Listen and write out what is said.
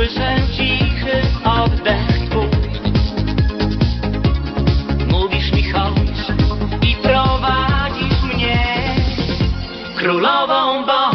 Słyszę cichy oddech. Twój Mówisz mi chodź i prowadzisz mnie Królową Bożą.